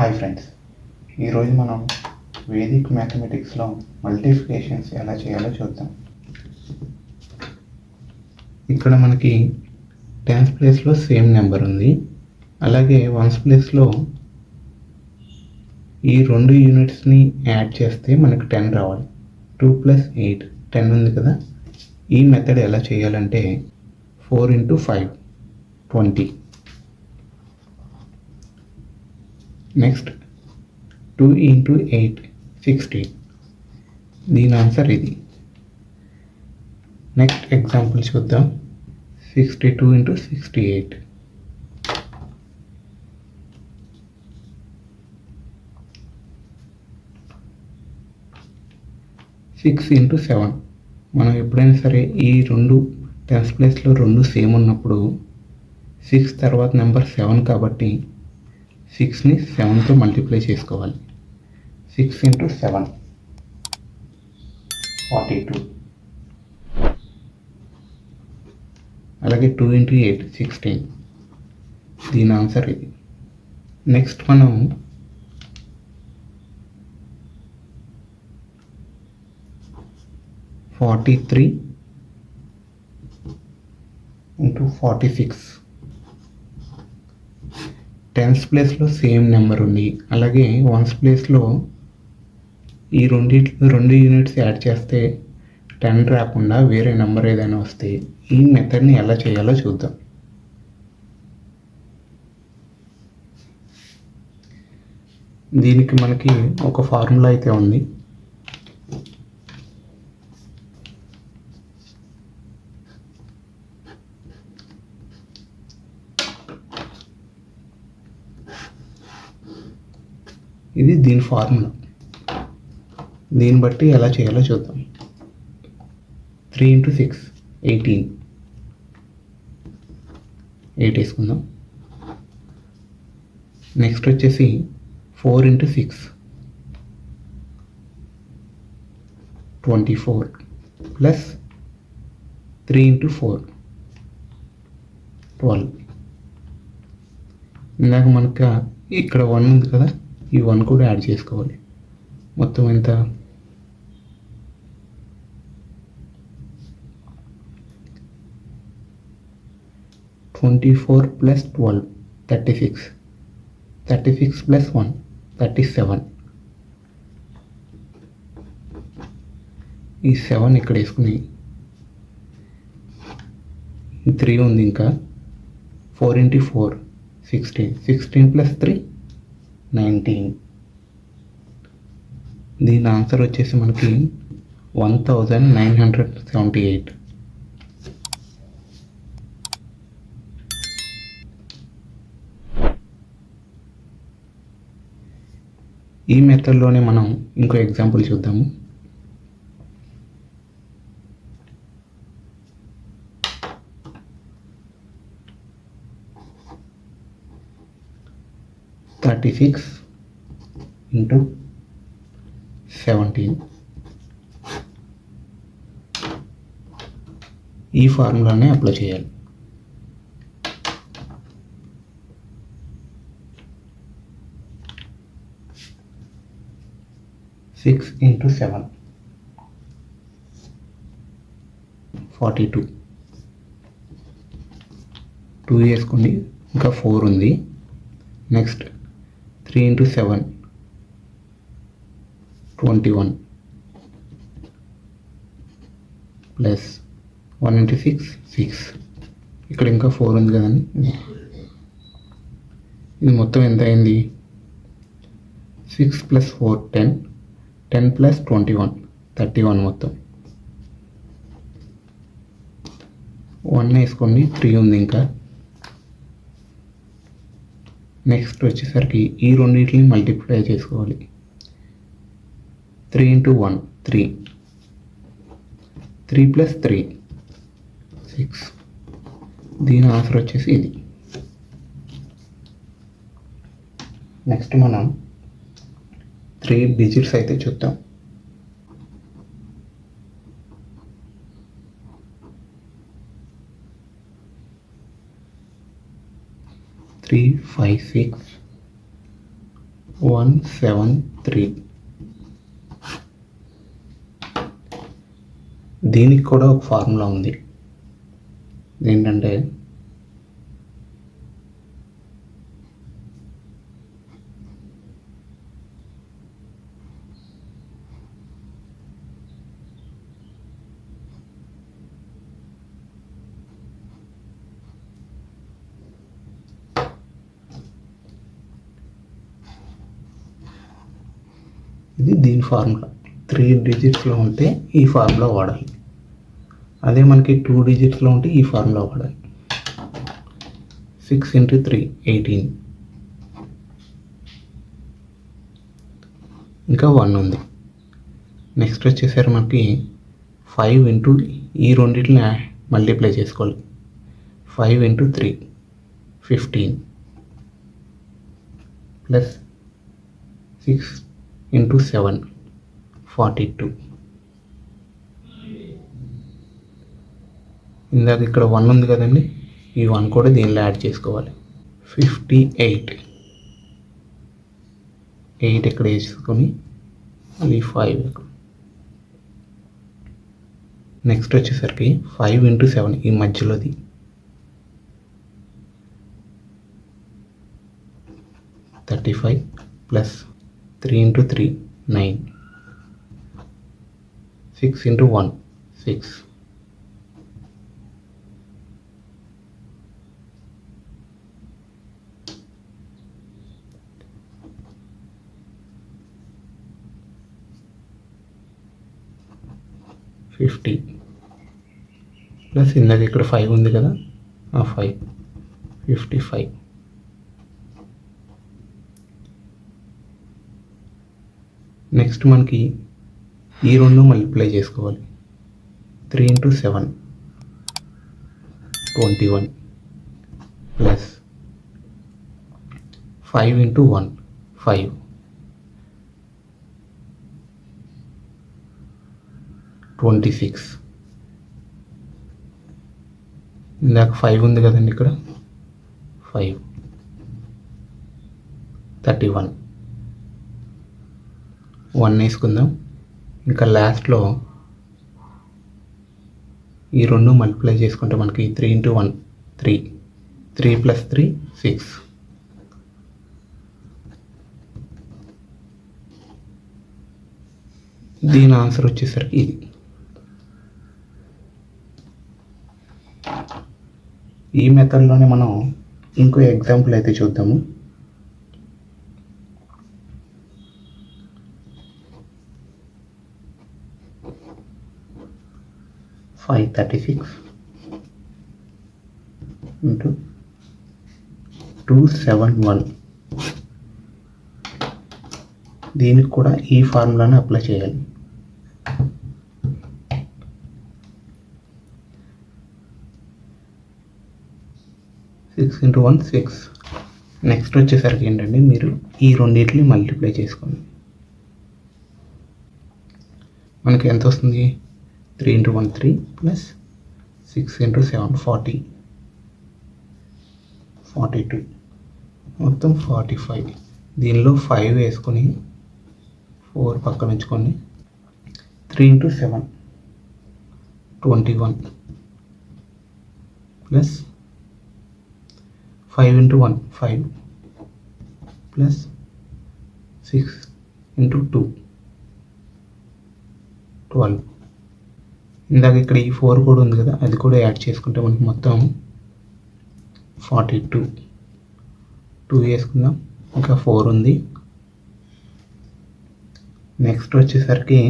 Hi friends ఈరోజు మనం Vedic మ్యాథమెటిక్స్లో మల్టిఫికేషన్స్ ఎలా చేయాలో చూద్దాం. ఇక్కడ మనకి టెన్స్ ప్లేస్లో సేమ్ నెంబర్ ఉంది. అలాగే వన్స్ ప్లేస్లో ఈ రెండు యూనిట్స్ని యాడ్ చేస్తే మనకు టెన్ రావాలి. టూ ప్లస్ ఎయిట్ టెన్ ఉంది కదా. ఈ మెథడ్ ఎలా చేయాలంటే four into five twenty next two into eight sixteen దీని ఆన్సర్ ఇది. నెక్స్ట్ ఎగ్జాంపుల్ చూద్దాం. Sixty two into sixty eight six into seven మనం ఎప్పుడైనా సరే ఈ రెండు టెన్స్ ప్లేస్లో రెండు సేమ్ ఉన్నప్పుడు సిక్స్ తర్వాత నెంబర్ సెవెన్ కాబట్టి సిక్స్ని సెవెన్తో మల్టిప్లై చేసుకోవాలి. Six into seven forty two అలాగే టూ ఇంటూ ఎయిట్ సిక్స్టీన్ దీని ఆన్సర్ ఇది. నెక్స్ట్ మనం forty three into forty six tens ప్లేస్లో సేమ్ నెంబర్ ఉంది. అలాగే వన్స్ ప్లేస్లో ఈ రెండు రెండు యూనిట్స్ యాడ్ చేస్తే టెన్ రాకుండా వేరే నెంబర్ ఏదైనా వస్తే ఈ మెథడ్ని ఎలా చేయాలో చూద్దాం. దీనికి మనకి ఒక ఫార్ములా అయితే ఉంది. ఇది దీని ఫార్ములా దీన్ని బట్టి ఎలా చేయాలో చూద్దాం. Three into six eighteen eight వేసుకుందాం. నెక్స్ట్ వచ్చేసి four into six twenty four plus three into four twelve ఇందాక మనకు ఇక్కడ వన్ ఉంది కదా? ఈ వన్ కూడా యాడ్ చేసుకోవాలి. మొత్తం ఎంత? Twenty four plus twelve thirty six thirty six plus one thirty seven ఈ సెవెన్ ఇక్కడ వేసుకుని త్రీ ఉంది ఇంకా. Four into four sixteen sixteen plus three nineteen. దీని ఆన్సర్ వచ్చేసి మనకి one thousand nine hundred seventy eight. ఈ మెథడ్లోనే మనం ఇంకో ఎగ్జాంపుల్ చూద్దాము. Thirty six into seventeen. ఈ ఫార్ములానే అప్లై చేయాలి. Six into seven. Forty two two వేసుకోండి. ఇంకా ఫోర్ ఉంది. Next three into seven twenty one plus one into six six. ఇక్కడ ఇంకా ఫోర్ ఉంది కదండి. ఇది మొత్తం ఎంత అయింది? Six plus four ten. Ten plus twenty one thirty one మొత్తం. వన్ వేసుకోండి త్రీ ఉంది ఇంకా. నెక్స్ట్ వచ్చేసరికి ఈ రెండింటిని మల్టిప్లై చేసుకోవాలి. Three into one three three plus three six దీని ఆన్సర్ వచ్చేసి ఇది. నెక్స్ట్ మనం త్రీ డిజిట్స్ అయితే చూద్దాం. Three five six one seven three దీనికి కూడా ఒక ఫార్ములా ఉంది. ఏంటంటే ఇది దీని ఫార్ములా. త్రీ డిజిట్స్లో ఉంటే ఈ ఫార్ములా వాడాలి. అదే మనకి టూ డిజిట్స్లో ఉంటే ఈ ఫార్ములా వాడాలి. Six into three eighteen. ఇంకా వన్ ఉంది. నెక్స్ట్ వచ్చేసరి మనకి ఫైవ్ ఇంటూ ఈ రెండింటిని మల్టిప్లై చేసుకోవాలి. Five into three fifteen. Plus six into seven forty two ఇందాక ఇక్కడ వన్ ఉంది కదండి ఈ వన్ కూడా దీనిలో యాడ్ చేసుకోవాలి. ఫిఫ్టీ ఎయిట్ ఎయిట్ ఇక్కడ వేసుకొని మళ్ళీ ఫైవ్ నెక్స్ట్ వచ్చేసరికి ఫైవ్ ఇంటూ సెవెన్ ఈ మధ్యలోది. Thirty five plus three into three nine six into one six fifty plus ఇందాక ఇక్కడ ఫైవ్ ఉంది కదా? ఆ ఫైవ్ ఫిఫ్టీ ఫైవ్ నెక్స్ట్ మనకి ఈ రెండు మల్టిప్లై చేసుకోవాలి. Three into seven twenty one plus five into one five twenty six ఇందాక ఫైవ్ ఉంది కదండి ఇక్కడ. ఫైవ్ థర్టీ వన్ వన్ వేసుకుందాం. ఇంకా లాస్ట్లో ఈ రెండు మల్టిప్లై చేసుకుంటే మనకి three into one three three plus three six దీని ఆన్సర్ వచ్చేసరికి ఇది. ఈ మెథడ్లోనే మనం ఇంకో ఎగ్జాంపుల్ అయితే చూద్దాము. Five thirty six into two seven one దీనికి కూడా ఈ ఫార్ములాని అప్లై చేయాలి. Six into one six next వచ్చేసరికి ఏంటంటే మీరు ఈ రెండింటిని మల్టిప్లై చేసుకోండి. మనకి ఎంత వస్తుంది? Three into one three plus six into seven forty. Forty two. మొత్తం ఫార్టీ ఫైవ్. దీనిలో ఫైవ్ వేసుకొని ఫోర్ పక్కన ఉంచుకొని three into seven twenty one plus five into one five plus six into two twelve. ఇందాక ఇక్కడ ఈ ఫోర్ కూడా ఉంది కదా అది కూడా యాడ్ చేసుకుంటే మనకి మొత్తం ఫార్టీ టూ టూ వేసుకుందాం ఇంకా ఫోర్ ఉంది. నెక్స్ట్ వచ్చేసరికి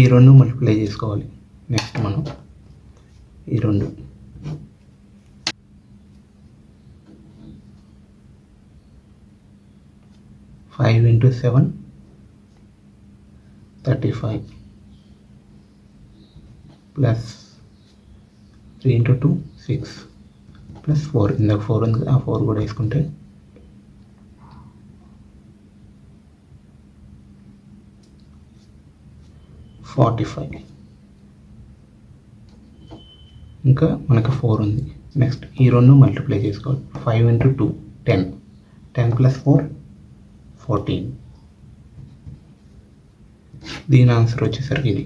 ఈ రెండు మల్టిప్లై చేసుకోవాలి. నెక్స్ట్ మనం ఈ రెండు. Five into seven thirty five plus three into two six plus four ఇందాక ఫోర్ ఉంది ఆ ఫోర్ కూడా వేసుకుంటే ఫార్టీ ఫైవ్ ఇంకా మనకు ఫోర్ ఉంది. నెక్స్ట్ ఈ రెండు మల్టిప్లై చేసుకోవాలి. Five into two ten ten plus four fourteen దీని ఆన్సర్ వచ్చేసరికి ఇది.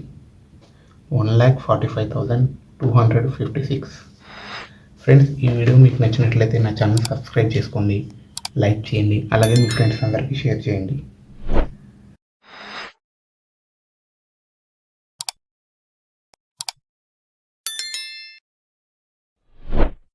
One lakh forty five thousand two hundred fifty six friends ఈ వీడియో మీకు నచ్చినట్లయితే నా ఛానల్ సబ్స్క్రైబ్ చేసుకోండి లైక్ చేయండి అలాగే మీ ఫ్రెండ్స్ అందరికీ షేర్ చేయండి.